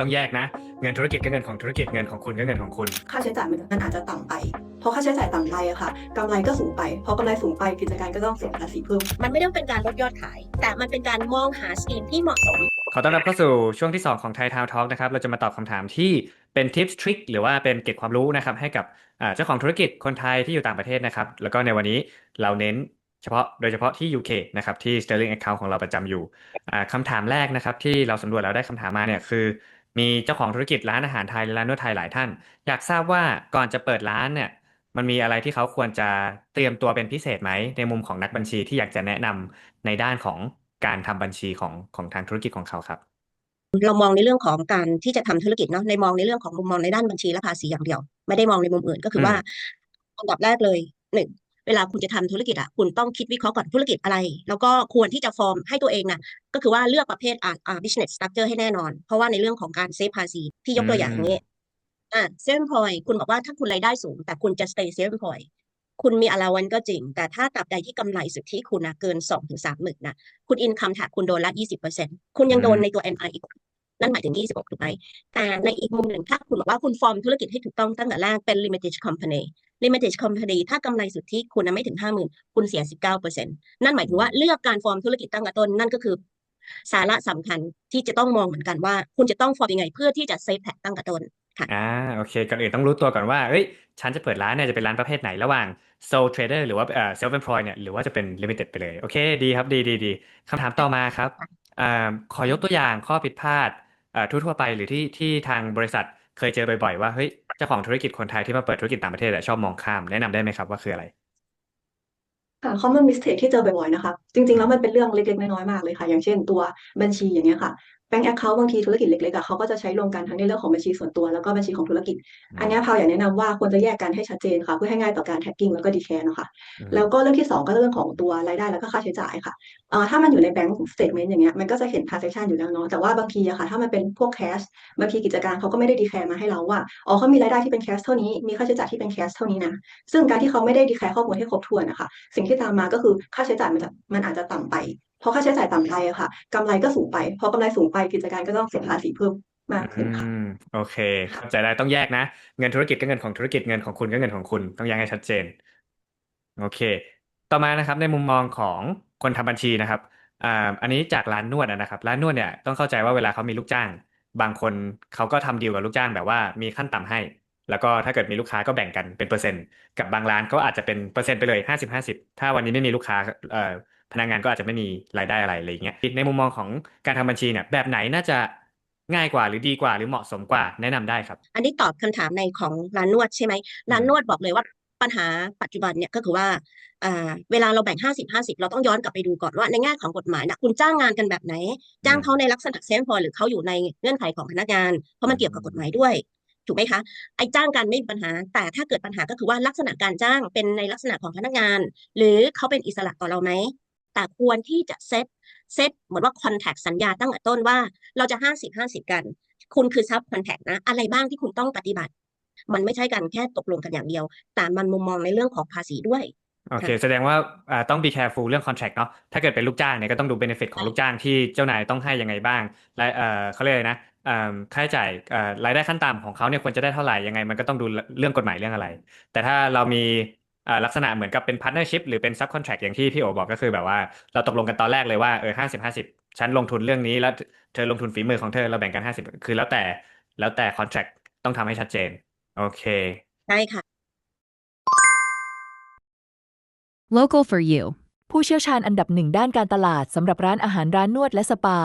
ต้องแยกนะ เงินธุรกิจก็เงินของธุรกิจเงินของคุณก็เงินของคุณ ค่าใช้จ่ายมันมันอาจจะต่ำไป เพราะค่าใช้จ่ายต่ำไปอะค่ะกำไรก็สูงไปพอกำไรสูงไปกิจการก็ต้องเสียภาษีเพิ่ม มันไม่ต้องเป็นการลดยอดขาย แต่มันเป็นการมองหาสกีมที่เหมาะสม ขอต้อนรับเข้าสู่ช่วงที่ 2 ของไทยทาวทอ l k นะครับ เราจะมาตอบคำถามที่เป็นทิปส์ทริคหรือว่าเป็นเกร็ดความรู้นะครับให้กับอ่าเจ้าของธุรกิจคนไทยที่อยู่ต่างประเทศนะครับ แล้วก็ในวันนี้เราเน้นเฉพาะโดยเฉพาะที่ UK นะครับที่ Sterling Account ของเราประจำอยู่อ่าคำถามแรกนะครับที่เราสำรวจแล้วได้คำถามมาเนี่ยคือ มีเจ้าของธุรกิจร้านอาหารไทยและร้านนวดไทยหลายท่าน อยากทราบว่าก่อนจะเปิดร้านเนี่ยมันมีอะไรที่เขาควรจะเตรียมตัวเป็นพิเศษไหม ในมุมของนักบัญชีที่อยากจะแนะนำในด้านของการทำบัญชีของของทางธุรกิจของเขาครับ เรามองในเรื่องของการที่จะทำธุรกิจเนาะในมองในเรื่องของมุมมองในด้านบัญชีและภาษีอย่างเดียว ไม่ได้มองในมุมอื่นก็คือว่าอันดับแรกเลยหนึ่ง เวลาคุณจะทำธุรกิจอะคุณต้องคิดวิเคราะห์ก่อนธุรกิจอะไร แล้วก็ควรที่จะฟอร์มให้ตัวเองน่ะก็คือว่าเลือกประเภทอ่าอ่า business structure ให้แน่นอน เพราะว่าในเรื่องของการเซฟภาษีที่ยกตัวอย่างนี้อ่า self employed คุณบอกว่าถ้าคุณรายได้สูง แต่คุณจะ stay self employed คุณมี allowance ก็จริง แต่ถ้าตราบใดที่กำไรสุทธิคุณนะเกินสองถึงสามหมื่นนะคุณ income tax คุณโดนละยี่สิบเปอร์เซ็นต์คุณยังโดนในตัว NI อีกนั่นหมายถึง 26 ถูกไหมแต่ในอีกมุมหนึ่งถ้าคุณบอกว่าคุณฟอร์มธุรกิจให้ถูกต้องตั้งแต่แรกเป็น limited company limited company ถ้ากำไรสุทธิคุณนะไม่ถึง 50,000 คุณเสีย 19%นั่นหมายถึงว่าเลือกการฟอร์มธุรกิจตั้งแต่ต้นนั่นก็คือ สาระสำคัญที่จะต้องมองเหมือนกันว่า คุณจะต้องฟอร์มยังไงเพื่อที่จะเซฟแท็กตั้งแต่ต้นอ่าโอเคก่อนอื่นต้องรู้ตัวก่อนว่าเอ้ยฉันจะเปิดร้านเนี่ยจะเป็นร้านประเภทไหนระหว่าง sole trader หรือว่าเอ่อ self employed เนี่ยหรือว่าจะเป็น limited ไปเลยโอเคดีครับดีดีดีคำถามต่อมาครับอ่าขอยกตัวอย่างข้อผิดพลาดอ่าทั่วๆไปหรือที่ที่ทางบริษัท เคยเจอบ่อยๆว่าเฮ้ยเจ้าของธุรกิจคนไทยที่มาเปิดธุรกิจต่างประเทศอะชอบมองข้ามแนะนำได้ไหมครับว่าคืออะไรค่ะ common mistake ที่เจอบ่อยๆนะคะ จริงๆ แล้วมันเป็นเรื่องเล็กๆ น้อยๆ มากเลยค่ะ อย่างเช่นตัวบัญชีอย่างเงี้ยค่ะ bank account บางทีธุรกิจเล็กๆอะเขาก็จะใช้รวมกันทั้งในเรื่องของบัญชีส่วนตัวแล้วก็บัญชีของธุรกิจ อันเนี้ยพาวอยากแนะนำว่าควรจะแยกกันให้ชัดเจนค่ะ เพื่อให้ง่ายต่อการ tracking แล้วก็ declare เนาะค่ะอืมแล้วก็เรื่องที่สองก็เรื่องของตัวรายได้แล้วก็ค่าใช้จ่ายค่ะเอ่อถ้ามันอยู่ใน bank statement อย่างเงี้ยมันก็จะเห็น transaction อยู่แล้วเนาะแต่ว่าบางทีอะค่ะถ้ามันเป็นพวก cash บางทีกิจการเขาก็ไม่ได้ declare มาให้เราว่าอ๋อเขามีรายได้ที่เป็น cash เท่านี้มีค่าใช้จ่ายที่เป็น cash เท่านี้นะซึ่งการที่เขาไม่ได้ declare ข้อมูลให้ครบถ้วนนะคะสิ่งที่ตามมาก็คือค่าใช้จ่ายมันจะมันอาจจะต่ำไปเพราะค่าใช้จ่ายต่ำไปอะค่ะกำไรก็สูงไป พอกำไรสูงไปกิจการก็ต้องเสียภาษีเพิ่มมากขึ้นค่ะอืมโอเคเข้าใจได้ต้องแยกนะ เงินธุรกิจก็เงินของธุรกิจเงินของคุณก็เงินของคุณต้องแยกให้ชัดเจน โอเค ต่อมานะครับในมุมมองของคนทำบัญชีนะครับอ่าอันนี้จากร้านนวดนะครับร้านนวดเนี่ยต้องเข้าใจว่าเวลาเขามีลูกจ้าง บางคนเขาก็ทำดีลกับลูกจ้างแบบว่ามีขั้นต่ำให้ แล้วก็ถ้าเกิดมีลูกค้าก็แบ่งกันเป็นเปอร์เซ็นต์กับบางร้านก็อาจจะเป็นเปอร์เซ็นต์ไปเลยห้าสิบห้าสิบถ้าวันนี้ไม่มีลูกค้าเอ่อ พนักงานก็อาจจะไม่มีรายได้อะไรอะไรอย่างเงี้ยในมุมมองของการทำบัญชีเนี่ยแบบไหนน่าจะง่ายกว่าหรือดีกว่าหรือเหมาะสมกว่าแนะนำได้ครับ อันนี้ตอบคำถามในของร้านนวดใช่ไหมร้านนวดบอกเลยว่าปัญหาปัจจุบันเนี่ยก็คือว่าอ่าเวลาเราแบ่ง 50 50 เราต้องย้อนกลับไปดูก่อนว่าในแง่ของกฎหมายนะคุณจ้างงานกันแบบไหน จ้างเขาในลักษณะเซฟพอหรือเขาอยู่ในเงื่อนไขของพนักงานเพราะมันเกี่ยวกับกฎหมายด้วยถูกไหมคะไอ้จ้างกันไม่มีปัญหา แต่ถ้าเกิดปัญหาก็คือว่าลักษณะการจ้างเป็นในลักษณะของพนักงาน หรือเขาเป็นอิสระต่อเราไหม แต่ควรที่จะเซตเซตเหมือนว่าคอนแทคสัญญาตั้งแต่ต้นว่า เราจะ 50 50 กัน คุณคือซับคอนแทคนะ อะไรบ้างที่คุณต้องปฏิบัติ มันไม่ใช่การแค่ตกลงกันอย่างเดียว แต่มันมุมมองในเรื่องของภาษีด้วยโอเค แสดงว่าอ่าต้อง be careful เรื่อง contract เนาะถ้าเกิดเป็นลูกจ้างเนี่ยก็ต้องดู benefit ของลูกจ้างที่เจ้านายต้องให้ยังไงบ้างและเอ่อเขาเรียกอะไรนะอ่าค่าใช้จ่ายเอ่อรายได้ขั้นต่ำของเขาเนี่ยควรจะได้เท่าไหร่ยังไง มันก็ต้องดูเรื่องกฎหมายเรื่องอะไร แต่ถ้าเรามีอ่า ลักษณะเหมือนกับเป็น partnership หรือเป็น subcontract อย่างที่พี่โอบอกก็คือแบบว่าเราตกลงกันตอนแรกเลยว่าเออห้าสิบห้าสิบฉันลงทุนเรื่องนี้แล้วเธอลงทุนฝีมือของเธอเราแบ่งกันห้าสิบคือแล้วแต่แล้วแต่ contract ต้องทำให้ชัดเจน โอเคใช่ค่ะ Local for you ผู้เชี่ยวชาญอันดับหนึ่งด้านการตลาดสำหรับร้านอาหารร้านนวดและสปา